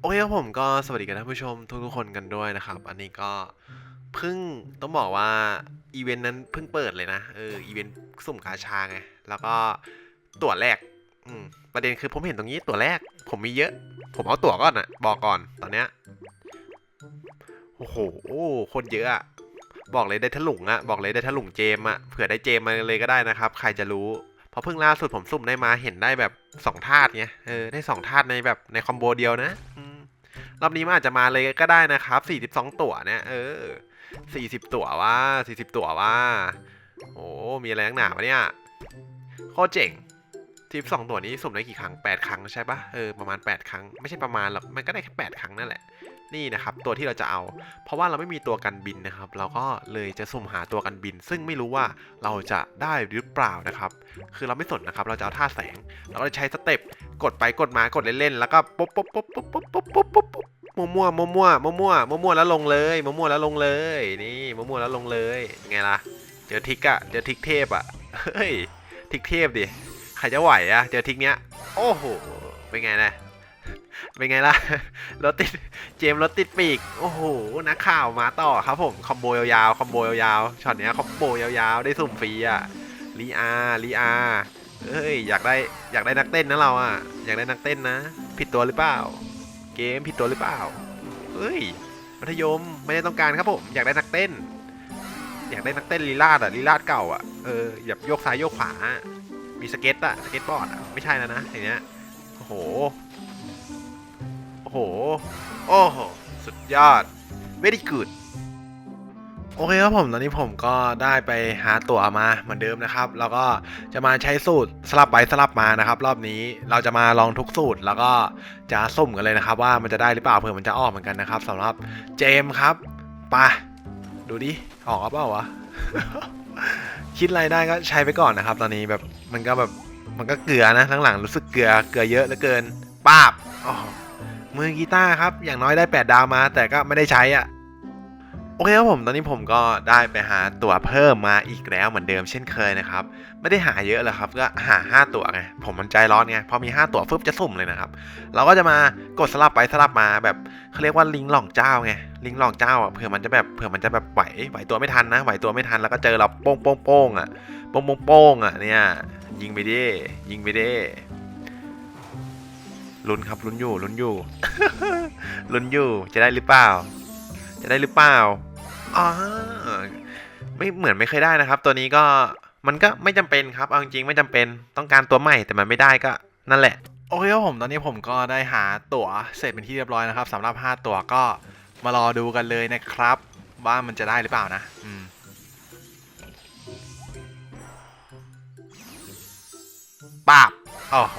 โอเคครับผมก็สวัสดีกันท่านผู้ชมทุกๆคนกันด้วยนะครับ อันนี้ก็เพิ่งต้องบอกว่าอีเวนต์นั้นเพิ่งเปิดเลยนะเอออีเวนต์สุ่มกาชาไงแล้วก็ตั๋วแรกอืมประเด็นคือผมเห็นตรงนี้ตั๋วแรก ผมมีเยอะ ผมเอาตั๋วก่อนอะบอกก่อนตอนเนี้ยโอ้โหคนเยอะอะบอกเลยได้ถลุงอะบอกเลยได้ถลุงเจมอะเผื่อได้เจมมาเลยก็ได้นะครับ ใครจะรู้พราะเพิ่งล่าสุดผมสุ่มได้มาเห็นได้แบบสองธาตุไงเออได้สองธาตุในแบบในคอมโบเดียวนะอื รอบนี้มันอาจจะมาเลยก็ได้นะครับ 42 ตั๋วเนี่ยเออ 40 ตั๋วว่า40 ตั๋วว่าโอ้มีอะไรนักหนาวะเนี่ย โคตรเจ๋ง ทีสองตัวนี้สุ่มได้กี่ครั้งแปดครั้งใช่ปะเออประมาณแปดครั้ง ไม่ใช่ประมาณหรอกมันก็ได้แค่แปดครั้งนั่นแหละนี่นะครับตัวที่เราจะเอา เพราะว่าเราไม่มีตัวกันบินนะครับ เราก็เลยจะสุ่มหาตัวกันบิน ซึ่งไม่รู้ว่าเราจะได้หรือเปล่านะครับ คือเราไม่สนนะครับ เราจะเอาท่าแสง เราก็จะใช้สเต็ปกดไปกดมากดเล่นๆแล้วก็ปุ๊บปุ๊บปุ๊บปุ๊บปุ๊บปุ๊บปุ๊บปุ๊บปุ๊บมั่วมั่วมั่วมั่วมั่วมั่วมั่วแล้วลงเลยมั่วมั่วแล้วลงเลย นี่มั่วมั่วแล้วลงเลยไงล่ะเจอทิกอะเจอทิกเทพอะเฮ้ยทิกเทพดิ ครจะไหวอะเจอทิกเนี้ย โอ้โห เป็นไงนะ เป็นไงล่ะ รถติด เจมรถติดปีก โอ้โห นักข่าวมาต่อครับผม คอมโบยาวๆ คอมโบยาวๆ ช็อตเนี้ยคอมโบยาวๆ ได้สุ่มฟรีอะลีอาลีอาเฮ้ย อยากได้ อยากได้นักเต้นนะเราอะอยากได้นักเต้นนะ ผิดตัวหรือเปล่า เกมผิดตัวหรือเปล่าเฮ้ย มัธยมไม่ได้ต้องการครับผม อยากได้นักเต้น อยากได้นักเต้นลีลาดอะลีลาดเก่าอะเออแบบโยกซ้ายโยกขวา มีสเก็ตอะสเก็ตบอร์ดอะไม่ใช่แล้วนะไอเนี้ยโอ้โหโอ้โหโอ้โหสุดยอด very good โอเคครับผมตอนนี้ผมก็ได้ไปหาตั๋วมาเหมือนเดิมนะครับ แล้วก็จะมาใช้สูตรสลับไปสลับมานะครับ รอบนี้เราจะมาลองทุกสูตร แล้วก็จะสุ่มกันเลยนะครับ ว่ามันจะได้หรือเปล่าเผื่อมันจะออกเหมือนกันนะครับสำหรับเจมส์ครับไปะดูดิออกหรือเปล่าวะ คิดอะไรได้ก็ใช้ไปก่อนนะครับ ตอนนี้แบบมันก็แบบมันก็เกลือนะหลังๆรู้สึกเกลือเกลือเยอะเหลือเกินป้าบมือกีตาร์ครับ อย่างน้อยได้ 8 ดาวมา แต่ก็ไม่ได้ใช้อะ่ะ โอเคครับผมตอนนี้ผมก็ได้ไปหาตั๋วเพิ่มมาอีกแล้วเหมือนเดิมเช่นเคยนะครับ ไม่ได้หาเยอะเลยครับ ก็หา 5 ตั๋วไงผมมันใจร้อนไงพอมี 5 ตั๋วฟึบจะสุ่มเลยนะครับ เราก็จะมากดสลับไปสลับมาแบบเขาเรียกว่าลิงหลอกเจ้าไงลิงหลอกเจ้าอะเผื่อมันจะแบบเผื่อมันจะแบบไหวไหวตัวไม่ทันนะไหวตัวไม่ทันแล้วก็เจอเราโป้งโป้งโป้งอะโป้งโป้งโป้งอะเนี่ยยิงไปดิยิงไปดิลุ้นครับลุ้นอยู่ลุ้นอยู่ลุ้นอยู่จะได้หรือเปล่า จะได้หรือเปล่าอ๋อไม่เหมือนไม่เคยได้นะครับ ตัวนี้ก็มันก็ไม่จำเป็นครับ เอาจริงๆไม่จำเป็นต้องการตัวใหม่แต่มันไม่ได้ก็ นั่นแหละ โอเคครับผมตอนนี้ผมก็ได้หาตั๋วเสร็จเป็นที่เรียบร้อยนะครับสำหรับ 5 ตั๋วก็มารอดูกันเลยนะครับ ว่ามันจะได้หรือเปล่านะอืมปาบโอ้โห